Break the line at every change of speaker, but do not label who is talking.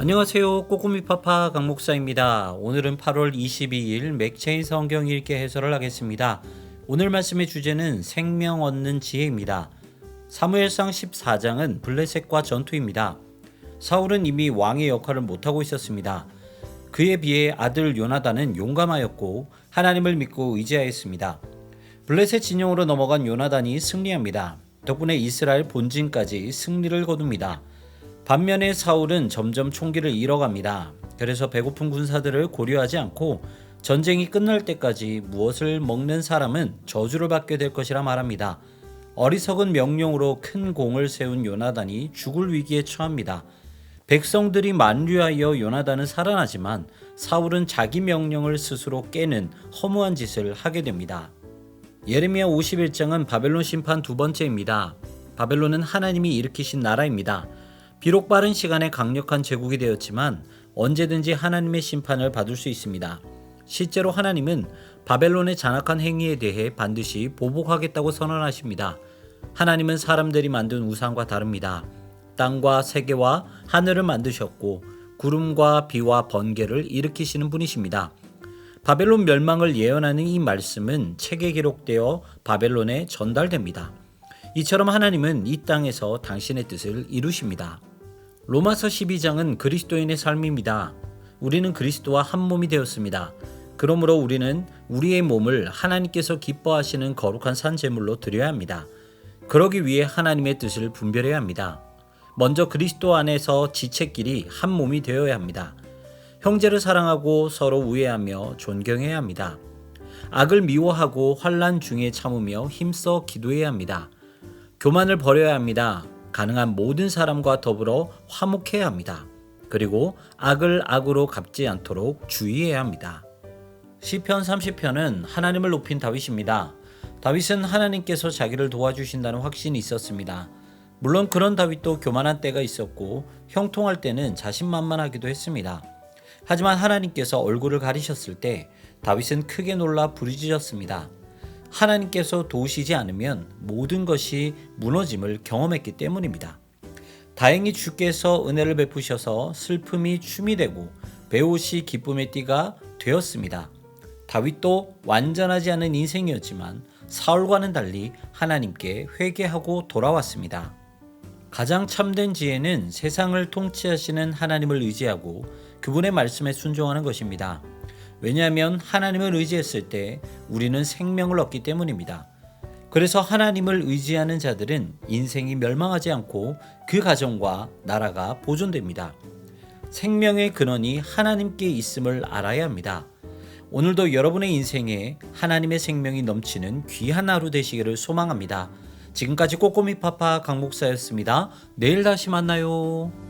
안녕하세요. 꼬꼬미 파파 강 목사입니다. 오늘은 8월 22일 맥체인 성경 읽기 해설을 하겠습니다. 오늘 말씀의 주제는 생명 얻는 지혜입니다. 사무엘상 14장은 블레셋과 전투입니다. 사울은 이미 왕의 역할을 못하고 있었습니다. 그에 비해 아들 요나단은 용감하였고 하나님을 믿고 의지하였습니다. 블레셋 진영으로 넘어간 요나단이 승리합니다. 덕분에 이스라엘 본진까지 승리를 거둡니다. 반면에 사울은 점점 총기를 잃어갑니다. 그래서 배고픈 군사들을 고려하지 않고 전쟁이 끝날 때까지 무엇을 먹는 사람은 저주를 받게 될 것이라 말합니다. 어리석은 명령으로 큰 공을 세운 요나단이 죽을 위기에 처합니다. 백성들이 만류하여 요나단은 살아나지만 사울은 자기 명령을 스스로 깨는 허무한 짓을 하게 됩니다. 예레미야 51장은 바벨론 심판 두 번째입니다. 바벨론은 하나님이 일으키신 나라입니다. 비록 빠른 시간에 강력한 제국이 되었지만 언제든지 하나님의 심판을 받을 수 있습니다. 실제로 하나님은 바벨론의 잔악한 행위에 대해 반드시 보복하겠다고 선언하십니다. 하나님은 사람들이 만든 우상과 다릅니다. 땅과 세계와 하늘을 만드셨고 구름과 비와 번개를 일으키시는 분이십니다. 바벨론 멸망을 예언하는 이 말씀은 책에 기록되어 바벨론에 전달됩니다. 이처럼 하나님은 이 땅에서 당신의 뜻을 이루십니다. 로마서 12장은 그리스도인의 삶입니다. 우리는 그리스도와 한 몸이 되었습니다. 그러므로 우리는 우리의 몸을 하나님께서 기뻐하시는 거룩한 산 제물로 드려야 합니다. 그러기 위해 하나님의 뜻을 분별해야 합니다. 먼저 그리스도 안에서 지체끼리 한 몸이 되어야 합니다. 형제를 사랑하고 서로 우애하며 존경해야 합니다. 악을 미워하고 환란 중에 참으며 힘써 기도해야 합니다. 교만을 버려야 합니다. 가능한 모든 사람과 더불어 화목해야 합니다. 그리고 악을 악으로 갚지 않도록 주의해야 합니다. 시편 30편은 하나님을 높인 다윗입니다. 다윗은 하나님께서 자기를 도와주신다는 확신이 있었습니다. 물론 그런 다윗도 교만한 때가 있었고 형통할 때는 자신만만하기도 했습니다. 하지만 하나님께서 얼굴을 가리셨을 때 다윗은 크게 놀라 부르짖었습니다. 하나님께서 도우시지 않으면 모든 것이 무너짐을 경험했기 때문입니다. 다행히 주께서 은혜를 베푸셔서 슬픔이 춤이 되고 배옷이 기쁨의 띠가 되었습니다. 다윗도 완전하지 않은 인생이었지만 사울과는 달리 하나님께 회개하고 돌아왔습니다. 가장 참된 지혜는 세상을 통치하시는 하나님을 의지하고 그분의 말씀에 순종하는 것입니다. 왜냐하면 하나님을 의지했을 때 우리는 생명을 얻기 때문입니다. 그래서 하나님을 의지하는 자들은 인생이 멸망하지 않고 그 가정과 나라가 보존됩니다. 생명의 근원이 하나님께 있음을 알아야 합니다. 오늘도 여러분의 인생에 하나님의 생명이 넘치는 귀한 하루 되시기를 소망합니다. 지금까지 꼬꼬미 파파 강목사였습니다. 내일 다시 만나요.